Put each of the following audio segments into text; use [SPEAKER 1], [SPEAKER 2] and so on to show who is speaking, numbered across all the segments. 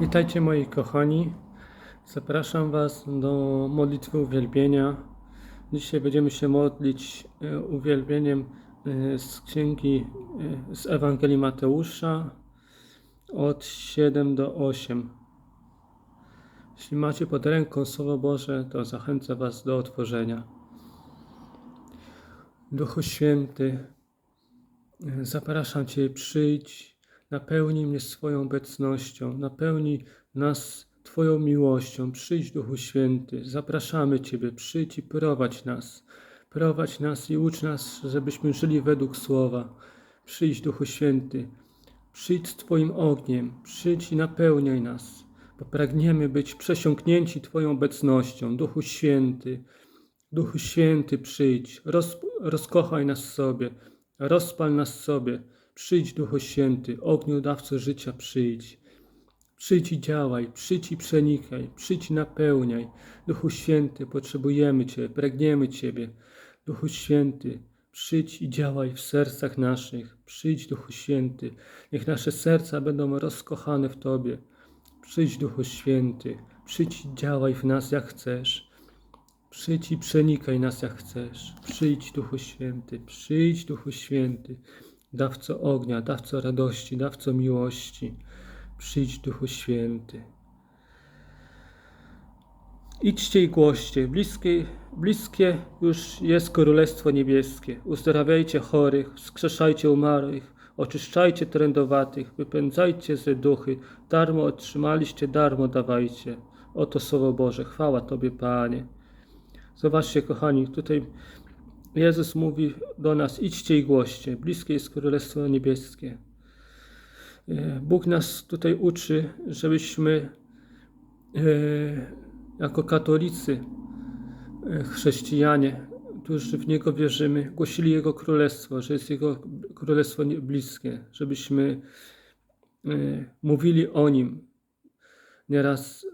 [SPEAKER 1] Witajcie moi kochani. Zapraszam Was do modlitwy uwielbienia. Dzisiaj będziemy się modlić e, uwielbieniem e, z księgi e, z Ewangelii Mateusza od 7 do 8. Jeśli macie pod ręką Słowo Boże, to zachęcam Was do otworzenia. Duchu Święty, zapraszam Cię, przyjdź, napełnij mnie swoją obecnością, napełnij nas Twoją miłością. Przyjdź, Duchu Święty, zapraszamy Ciebie, przyjdź i prowadź nas. Prowadź nas i ucz nas, żebyśmy żyli według Słowa. Przyjdź, Duchu Święty, przyjdź z Twoim ogniem, przyjdź i napełniaj nas, bo pragniemy być przesiąknięci Twoją obecnością. Duchu Święty, Duchu Święty, przyjdź, roz, rozkochaj nas sobie, rozpal nas sobie. Przyjdź, Duchu Święty, ogniu dawco życia, przyjdź. Przyjdź i działaj, przyjdź i przenikaj, przyjdź i napełniaj. Duchu Święty, potrzebujemy Cię, pragniemy Ciebie. Duchu Święty, przyjdź i działaj w sercach naszych. Przyjdź, Duchu Święty, niech nasze serca będą rozkochane w Tobie. Przyjdź, Duchu Święty, przyjdź i działaj w nas jak chcesz. Przyjdź i przenikaj nas jak chcesz. Przyjdź, Duchu Święty, przyjdź, Duchu Święty, dawco ognia, dawco radości, dawco miłości. Przyjdź, Duchu Święty. Idźcie i głoście, bliskie, bliskie już jest Królestwo Niebieskie. Uzdrawiajcie chorych, wskrzeszajcie umarłych, oczyszczajcie trędowatych, wypędzajcie ze duchy, darmo otrzymaliście, darmo dawajcie. Oto Słowo Boże, chwała Tobie, Panie. Zobaczcie, kochani, tutaj Jezus mówi do nas: idźcie i głoście, bliskie jest Królestwo Niebieskie. E, Bóg nas tutaj uczy, żebyśmy e, jako katolicy, e, chrześcijanie, którzy w Niego wierzymy, głosili Jego Królestwo, że jest Jego Królestwo bliskie, żebyśmy mówili o Nim. Nieraz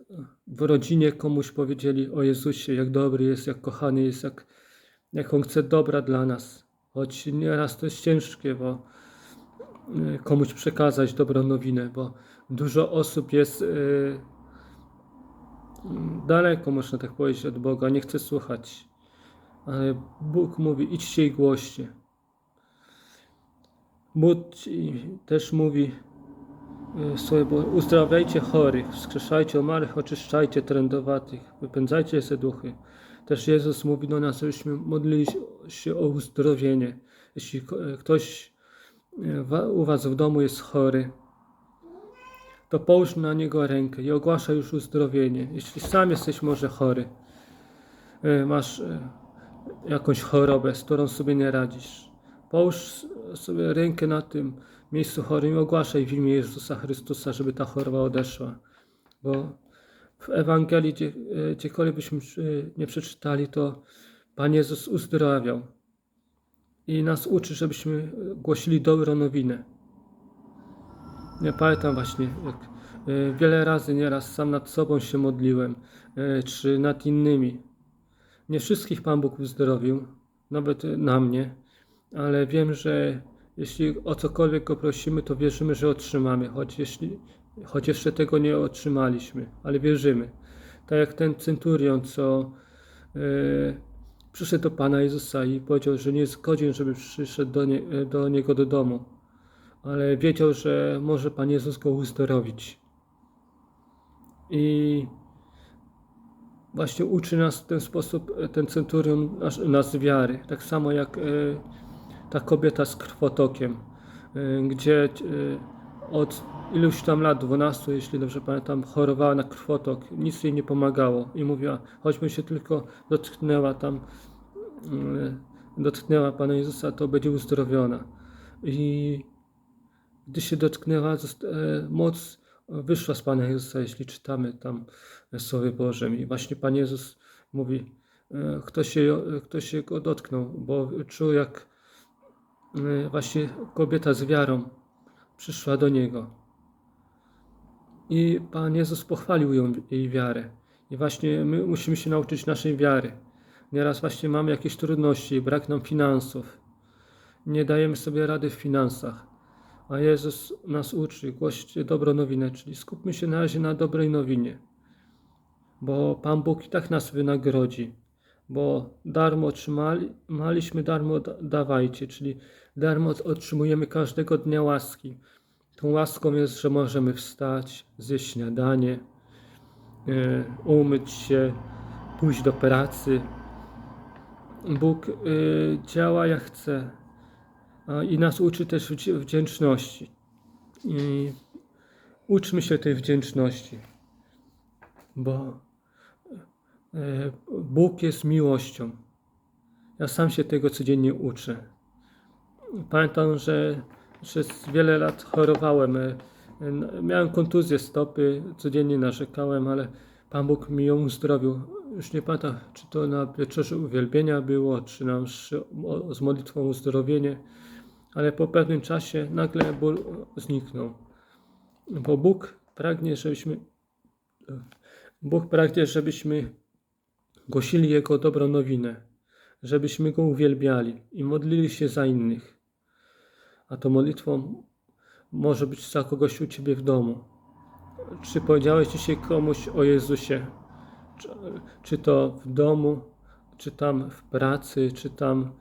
[SPEAKER 1] w rodzinie komuś powiedzieli o Jezusie, jak dobry jest, jak kochany jest, jak, jak On chce dobra dla nas. Choć nieraz to jest ciężkie, bo y, komuś przekazać dobrą nowinę, bo dużo osób jest y, daleko, można tak powiedzieć, od Boga, nie chce słuchać. Ale Bóg mówi, idźcie i głoście. Bóg też mówi, sobie, bo uzdrawiajcie chorych, wskrzeszajcie umarłych, oczyszczajcie trędowatych, wypędzajcie ze duchy. Też Jezus mówi do nas, żebyśmy modlili się o uzdrowienie. Jeśli ktoś wa- u was w domu jest chory, to połóż na niego rękę i ogłaszaj już uzdrowienie. Jeśli sam jesteś może chory, y, masz y, jakąś chorobę, z którą sobie nie radzisz, połóż sobie rękę na tym miejscu chorym i ogłaszaj w imię Jezusa Chrystusa, żeby ta choroba odeszła. Bo w Ewangelii, gdzie, y, gdziekolwiek byśmy y, nie przeczytali, to Pan Jezus uzdrawiał i nas uczy, żebyśmy głosili dobrą nowinę. Ja pamiętam właśnie, jak y, wiele razy nieraz sam nad sobą się modliłem, czy nad innymi. Nie wszystkich Pan Bóg uzdrowił, nawet na mnie, ale wiem, że jeśli o cokolwiek go prosimy, to wierzymy, że otrzymamy, choć, jeśli, choć jeszcze tego nie otrzymaliśmy, ale wierzymy. Tak jak ten centurion, co y, przyszedł do Pana Jezusa i powiedział, że nie jest godzien, żeby przyszedł do, nie, do Niego do domu ale wiedział, że może Pan Jezus go uzdrowić. I właśnie uczy nas w ten sposób e, ten centurion nas, nas wiary. Tak samo jak e, ta kobieta z krwotokiem, e, gdzie e, od iluś tam lat, 12, jeśli dobrze pamiętam, chorowała na krwotok, nic jej nie pomagało i mówiła, choćby się tylko dotknęła tam, e, dotknęła Pana Jezusa, to będzie uzdrowiona. I gdy się dotknęła, e, moc wyszła z Pana Jezusa, jeśli czytamy tam Słowie Bożym. I właśnie Pan Jezus mówi, e, kto się, kto się go dotknął, bo czuł jak e, właśnie kobieta z wiarą przyszła do Niego. I Pan Jezus pochwalił ją, jej wiarę. I właśnie my musimy się nauczyć naszej wiary. Nieraz właśnie mamy jakieś trudności, brak nam finansów. Nie dajemy sobie rady w finansach a Jezus nas uczy, głoście dobrą nowinę, czyli skupmy się na razie na dobrej nowinie, bo Pan Bóg i tak nas wynagrodzi, bo darmo otrzymaliśmy, darmo da- dawajcie, czyli darmo otrzymujemy każdego dnia łaski. Tą łaską jest, że możemy wstać, zjeść śniadanie, e, umyć się, pójść do pracy. Bóg e, działa jak chce i nas uczy też wdzi- wdzięczności. I uczmy się tej wdzięczności, bo e, Bóg jest miłością. Ja sam się tego codziennie uczę. Pamiętam, że przez wiele lat chorowałem. e, Miałem kontuzję stopy, codziennie narzekałem, ale Pan Bóg mi ją uzdrowił. Już nie pamiętam, czy to na wieczorze uwielbienia było, czy na z modlitwą uzdrowienie, ale po pewnym czasie nagle ból zniknął. Bo Bóg pragnie, żebyśmy Bóg pragnie, żebyśmy głosili Jego dobrą nowinę, żebyśmy Go uwielbiali i modlili się za innych. A to modlitwą może być za kogoś u Ciebie w domu. Czy powiedziałeś dzisiaj komuś o Jezusie? Czy, czy to w domu, czy tam w pracy, czy tam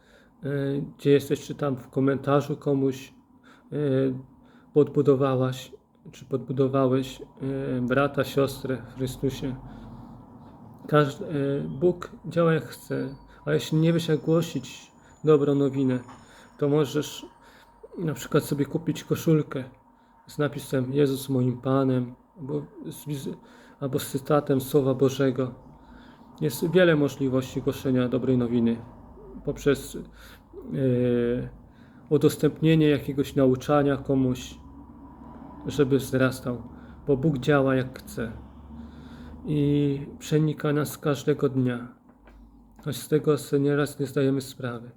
[SPEAKER 1] e, gdzie jesteś, czy tam w komentarzu komuś e, podbudowałaś, czy podbudowałeś e, brata, siostrę w Chrystusie. Każdy, e, Bóg działa jak chce, a jeśli nie wiesz jak głosić dobrą nowinę, to możesz na przykład sobie kupić koszulkę z napisem Jezus moim Panem, albo z, albo z cytatem Słowa Bożego. Jest wiele możliwości głoszenia dobrej nowiny poprzez e, udostępnienie jakiegoś nauczania komuś, żeby wzrastał, bo Bóg działa jak chce i przenika nas każdego dnia, choć z tego sobie nieraz nie zdajemy sprawy.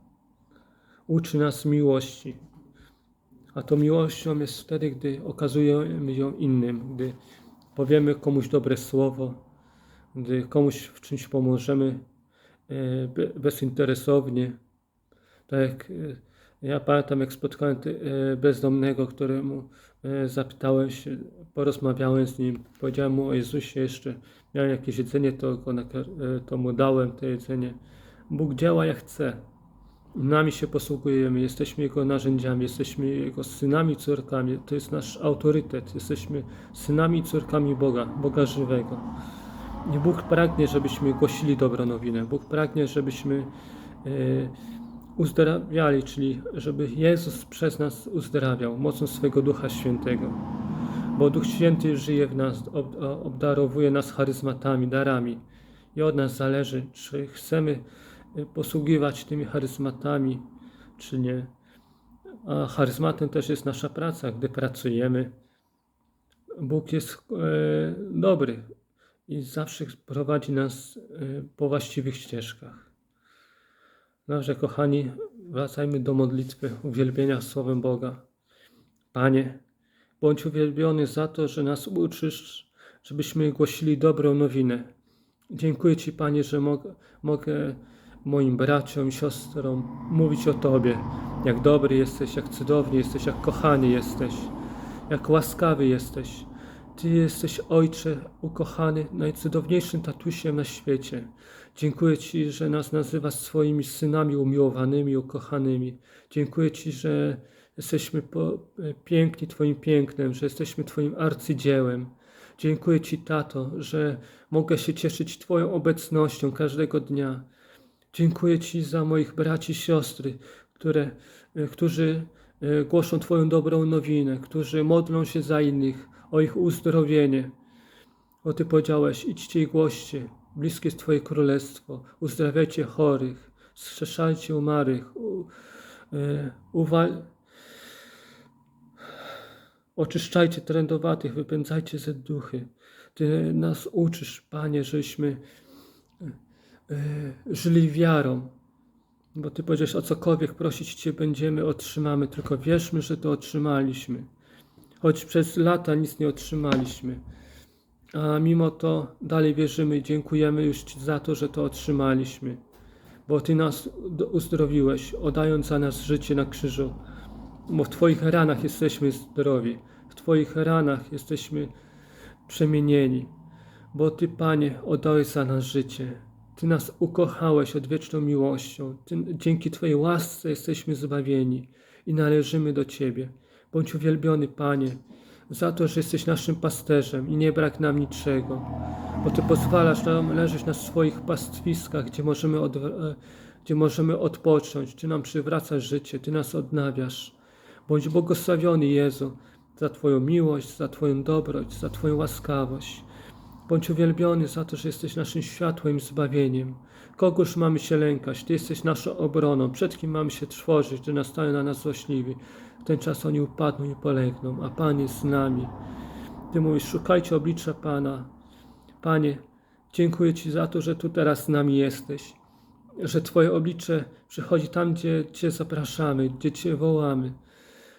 [SPEAKER 1] Uczy nas miłości, a to miłością jest wtedy, gdy okazujemy ją innym, gdy powiemy komuś dobre słowo, gdy komuś w czymś pomożemy e, be- bezinteresownie. Tak jak e, ja pamiętam, jak spotkałem e, bezdomnego, któremu zapytałem się, porozmawiałem z nim, powiedziałem mu o Jezusie jeszcze, miałem jakieś jedzenie, to, to mu dałem to jedzenie. Bóg działa jak chce. Nami się posługujemy, jesteśmy Jego narzędziami, jesteśmy Jego synami, córkami. To jest nasz autorytet. Jesteśmy synami i córkami Boga, Boga żywego. I Bóg pragnie, żebyśmy głosili dobrą nowinę. Bóg pragnie, żebyśmy e, uzdrawiali, czyli żeby Jezus przez nas uzdrawiał mocą swego Ducha Świętego. Bo Duch Święty żyje w nas, ob, obdarowuje nas charyzmatami, darami. I od nas zależy, czy chcemy y, posługiwać tymi charyzmatami, czy nie. A charyzmatem też jest nasza praca, gdy pracujemy. Bóg jest e, dobry i zawsze prowadzi nas e, po właściwych ścieżkach. Dobrze, kochani, wracajmy do modlitwy, uwielbienia Słowem Boga. Panie, bądź uwielbiony za to, że nas uczysz, żebyśmy głosili dobrą nowinę. Dziękuję Ci, Panie, że mogę, mogę moim braciom i siostrom mówić o Tobie, jak dobry jesteś, jak cudowny jesteś, jak kochany jesteś, jak łaskawy jesteś. Ty jesteś Ojcze ukochany, najcudowniejszym tatusiem na świecie. Dziękuję Ci, że nas nazywasz swoimi synami umiłowanymi, ukochanymi. Dziękuję Ci, że jesteśmy po, piękni Twoim pięknem, że jesteśmy Twoim arcydziełem. Dziękuję Ci, Tato, że mogę się cieszyć Twoją obecnością każdego dnia. Dziękuję Ci za moich braci i siostry, które, e, którzy e, głoszą Twoją dobrą nowinę, którzy modlą się za innych, o ich uzdrowienie. O Ty powiedziałeś, idźcie i głoście, bliskie jest Twoje królestwo, uzdrawiajcie chorych, zrzeszajcie umarłych, e, uwal... oczyszczajcie trędowatych, wypędzajcie ze duchy. Ty nas uczysz, Panie, żeśmy żyli wiarą, bo Ty powiedziałeś, o cokolwiek prosić Cię będziemy, otrzymamy, tylko wierzmy, że to otrzymaliśmy. Choć przez lata nic nie otrzymaliśmy, a mimo to dalej wierzymy i dziękujemy już Ci za to, że to otrzymaliśmy, bo Ty nas uzdrowiłeś, oddając za nas życie na krzyżu. bo w Twoich ranach jesteśmy zdrowi, w Twoich ranach jesteśmy przemienieni, bo Ty, Panie, oddałeś za nas życie. Ty nas ukochałeś odwieczną miłością. Ty, dzięki Twojej łasce jesteśmy zbawieni i należymy do Ciebie. Bądź uwielbiony, Panie, za to, że jesteś naszym pasterzem i nie brak nam niczego, bo Ty pozwalasz nam leżeć na swoich pastwiskach, gdzie możemy, od, e, gdzie możemy odpocząć. Ty nam przywracasz życie, Ty nas odnawiasz. Bądź błogosławiony, Jezu, za Twoją miłość, za Twoją dobroć, za Twoją łaskawość. Bądź uwielbiony za to, że jesteś naszym światłem i zbawieniem. Kogoż mamy się lękać? Ty jesteś naszą obroną. Przed kim mamy się trwożyć, gdy nastają na nas złośliwi? W ten czas oni upadną i polegną, a Pan jest z nami. Ty mówisz, szukajcie oblicza Pana. Panie, dziękuję Ci za to, że tu teraz z nami jesteś. Że Twoje oblicze przychodzi tam, gdzie Cię zapraszamy, gdzie Cię wołamy.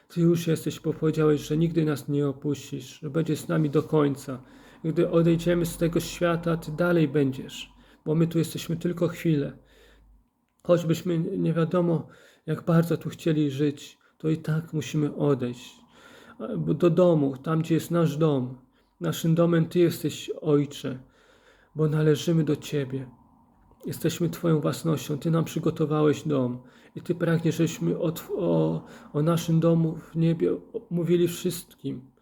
[SPEAKER 1] Ty już jesteś, bo powiedziałeś, że nigdy nas nie opuścisz, że będziesz z nami do końca. Gdy odejdziemy z tego świata, Ty dalej będziesz, bo my tu jesteśmy tylko chwilę. Choćbyśmy nie wiadomo, jak bardzo tu chcieli żyć, to i tak musimy odejść do domu, tam gdzie jest nasz dom. Naszym domem Ty jesteś, Ojcze, bo należymy do Ciebie. Jesteśmy Twoją własnością. Ty nam przygotowałeś dom i Ty pragniesz, żebyśmy o, o, o naszym domu w niebie mówili wszystkim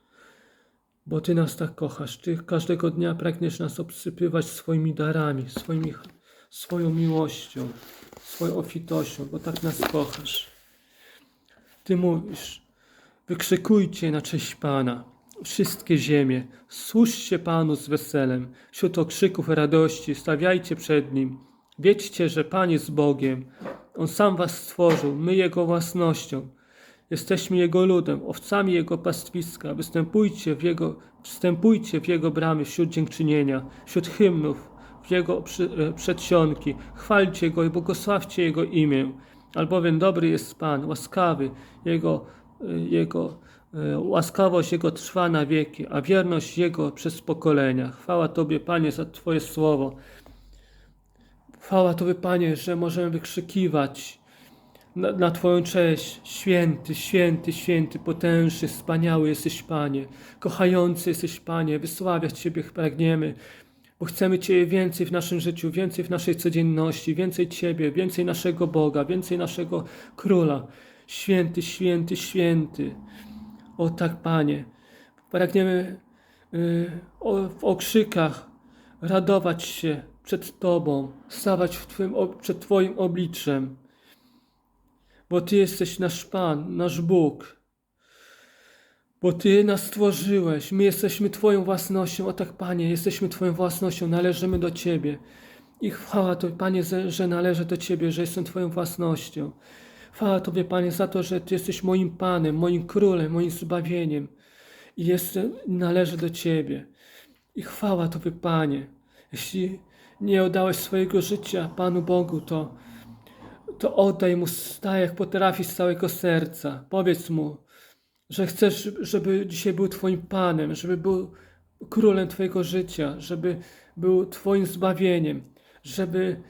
[SPEAKER 1] bo Ty nas tak kochasz. Ty każdego dnia pragniesz nas obsypywać swoimi darami, swoimi, swoją miłością, swoją obfitością, bo tak nas kochasz. Ty mówisz, wykrzykujcie na cześć Pana, wszystkie ziemie, służcie Panu z weselem, wśród okrzyków radości, stawiajcie przed Nim. Wiedzcie, że Pan jest Bogiem. On sam was stworzył, my Jego własnością. Jesteśmy Jego ludem, owcami Jego pastwiska. Występujcie w Jego, wstępujcie w Jego bramy wśród dziękczynienia, wśród hymnów, w Jego e, przedsionki. Chwalcie Go i błogosławcie Jego imię. Albowiem dobry jest Pan, łaskawy, Jego, e, Jego e, łaskawość Jego trwa na wieki, a wierność Jego przez pokolenia. Chwała Tobie, Panie, za Twoje słowo. Chwała Tobie, Panie, że możemy wykrzykiwać na, na Twoją cześć. Święty, święty, święty, potężny, wspaniały jesteś, Panie. Kochający jesteś, Panie. Wysławiać Ciebie pragniemy, bo chcemy Ciebie więcej w naszym życiu, więcej w naszej codzienności, więcej Ciebie, więcej naszego Boga, więcej naszego Króla. Święty, święty, święty. O tak, Panie. Pragniemy y, o, w okrzykach radować się przed Tobą, stawać ob- przed Twoim obliczem bo Ty jesteś nasz Pan, nasz Bóg. Bo Ty nas stworzyłeś, my jesteśmy Twoją własnością, o tak Panie, jesteśmy Twoją własnością, należymy do Ciebie. I chwała Tobie, Panie, że że należę do Ciebie, że jestem Twoją własnością. Chwała Tobie, Panie, za to, że Ty jesteś moim Panem, moim Królem, moim zbawieniem. I jestem, należę do Ciebie. I chwała Tobie, Panie. Jeśli nie oddałeś swojego życia Panu Bogu, to to oddaj mu tak jak potrafi z całego serca. Powiedz mu, że chcesz, żeby dzisiaj był Twoim Panem, żeby był królem Twojego życia, żeby był Twoim zbawieniem, żeby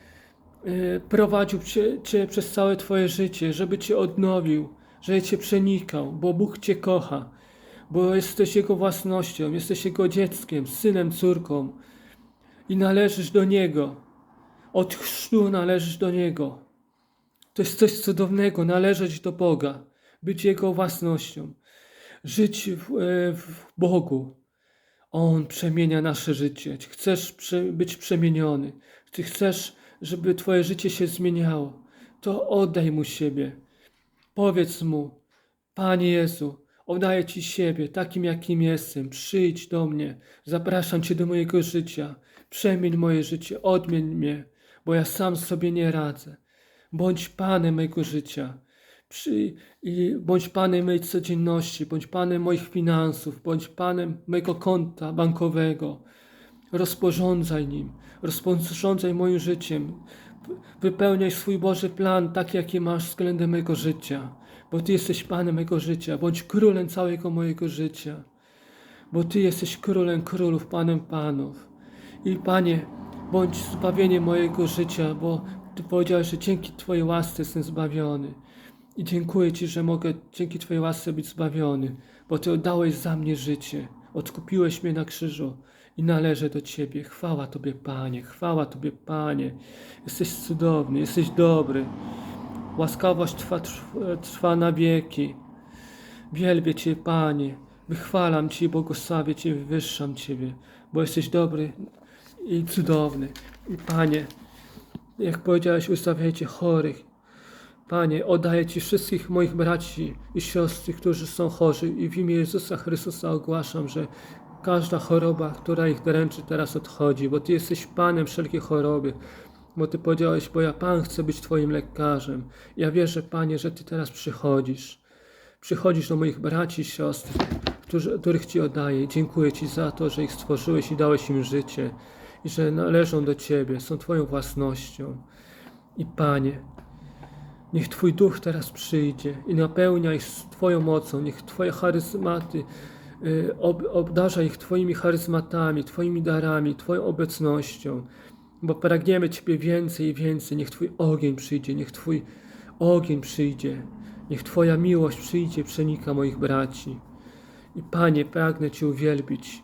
[SPEAKER 1] e, prowadził cię, cię przez całe Twoje życie, żeby Cię odnowił, żeby Cię przenikał, bo Bóg Cię kocha, bo jesteś Jego własnością, jesteś Jego dzieckiem, synem, córką i należysz do Niego. Od chrztu należysz do Niego. To jest coś cudownego, należeć do Boga, być Jego własnością, żyć w, e, w Bogu. On przemienia nasze życie. Chcesz być przemieniony? Czy chcesz, żeby Twoje życie się zmieniało? To oddaj Mu siebie. Powiedz Mu, Panie Jezu, oddaję Ci siebie, takim jakim jestem. Przyjdź do mnie, zapraszam Cię do mojego życia. Przemień moje życie, odmień mnie, bo ja sam sobie nie radzę. Bądź Panem mojego życia. Przy, i bądź Panem mojej codzienności, bądź Panem moich finansów, bądź Panem mojego konta bankowego. Rozporządzaj nim, rozporządzaj moim życiem. Wypełniaj swój Boży plan tak, jaki masz względem mojego życia, bo Ty jesteś Panem mojego życia, bądź królem całego mojego życia, bo Ty jesteś królem królów, Panem panów. I Panie, bądź zbawieniem mojego życia, bo Ty powiedziałeś, że dzięki Twojej łasce jestem zbawiony. I dziękuję Ci, że mogę dzięki Twojej łasce być zbawiony, bo Ty oddałeś za mnie życie, odkupiłeś mnie na krzyżu i należę do Ciebie. Chwała Tobie, Panie, chwała Tobie, Panie. Jesteś cudowny, jesteś dobry. Łaskawość Twa trw- trwa na wieki. Wielbię Cię, Panie. Wychwalam Cię, błogosławię Cię, wywyższam Ciebie, bo jesteś dobry i cudowny. I Panie, jak powiedziałeś, ustawiajcie chorych. Panie, oddaję Ci wszystkich moich braci i siostry, którzy są chorzy i w imię Jezusa Chrystusa ogłaszam, że każda choroba, która ich dręczy, teraz odchodzi, bo Ty jesteś Panem wszelkiej choroby. Bo Ty powiedziałeś, bo ja Pan chcę być Twoim lekarzem. Ja wierzę, Panie, że Ty teraz przychodzisz. Przychodzisz do moich braci i siostr, którzy, których Ci oddaję. Dziękuję Ci za to, że ich stworzyłeś i dałeś im życie i że należą do Ciebie, są Twoją własnością. I Panie, Niech Twój duch teraz przyjdzie i napełnia ich Twoją mocą. Niech Twoje charyzmaty y, ob, obdarza ich Twoimi charyzmatami, Twoimi darami, Twoją obecnością. Bo pragniemy Ciebie więcej i więcej. Niech Twój ogień przyjdzie, niech Twój ogień przyjdzie. Niech Twoja miłość przyjdzie, przenika moich braci. I Panie, pragnę Cię uwielbić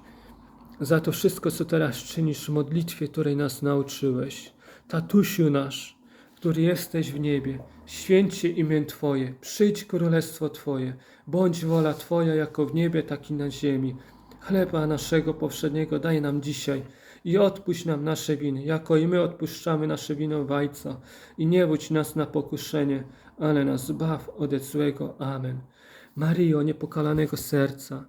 [SPEAKER 1] za to wszystko, co teraz czynisz w modlitwie, której nas nauczyłeś. Tatusiu nasz, który jesteś w niebie, święć się imię Twoje, przyjdź królestwo Twoje, bądź wola Twoja jako w niebie, tak i na ziemi. Chleba naszego powszedniego daj nam dzisiaj i odpuść nam nasze winy, jako i my odpuszczamy nasze winowajca. I nie wódź nas na pokuszenie, ale nas zbaw ode złego. Amen. Maryjo, niepokalanego serca,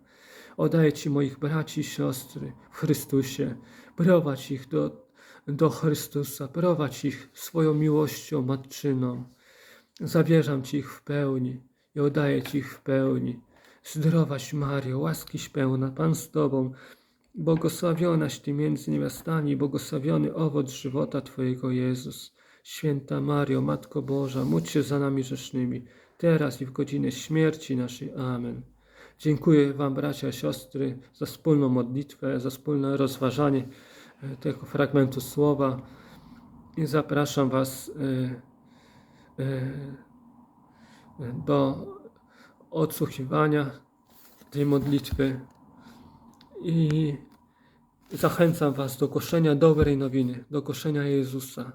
[SPEAKER 1] oddaję Ci moich braci i siostry w Chrystusie. Prowadź ich do, do Chrystusa, prowadź ich swoją miłością matczyną. Zawierzam Ci ich w pełni i oddaję Ci ich w pełni. Zdrowaś Mario, łaskiś pełna, Pan z Tobą, błogosławionaś Ty między niewiastami, błogosławiony owoc żywota Twojego Jezus. Święta Mario, Matko Boża, módl się za nami grzesznymi, teraz i w godzinę śmierci naszej. Amen. Dziękuję Wam, bracia siostry, za wspólną modlitwę, za wspólne rozważanie e, tego fragmentu słowa i zapraszam Was e, e, do odsłuchiwania tej modlitwy i zachęcam Was do głoszenia dobrej nowiny, do głoszenia Jezusa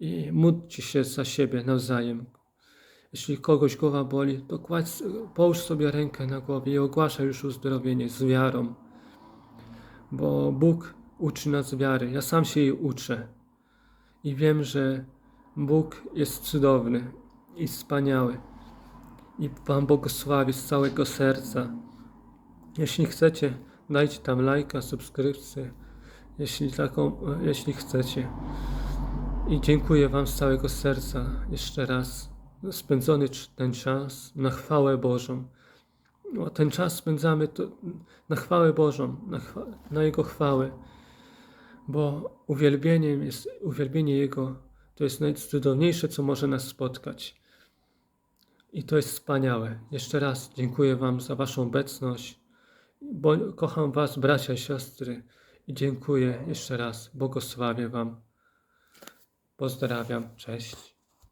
[SPEAKER 1] i módlcie się za siebie nawzajem. Jeśli kogoś głowa boli, to kładź, połóż sobie rękę na głowie i ogłaszaj już uzdrowienie z wiarą, bo Bóg uczy nas wiary. Ja sam się jej uczę i wiem, że Bóg jest cudowny i wspaniały i Wam błogosławi z całego serca. Jeśli chcecie, dajcie tam lajka, subskrypcję, jeśli taką, jeśli chcecie. I dziękuję Wam z całego serca jeszcze raz spędzony ten czas na chwałę Bożą. No, ten czas spędzamy to na chwałę Bożą, na, chwa, na Jego chwałę, bo uwielbieniem jest, uwielbienie Jego to jest najcudowniejsze, co może nas spotkać. I to jest wspaniałe. Jeszcze raz dziękuję Wam za Waszą obecność. Bo kocham Was, bracia i siostry, i dziękuję jeszcze raz. Błogosławię Wam. Pozdrawiam. Cześć.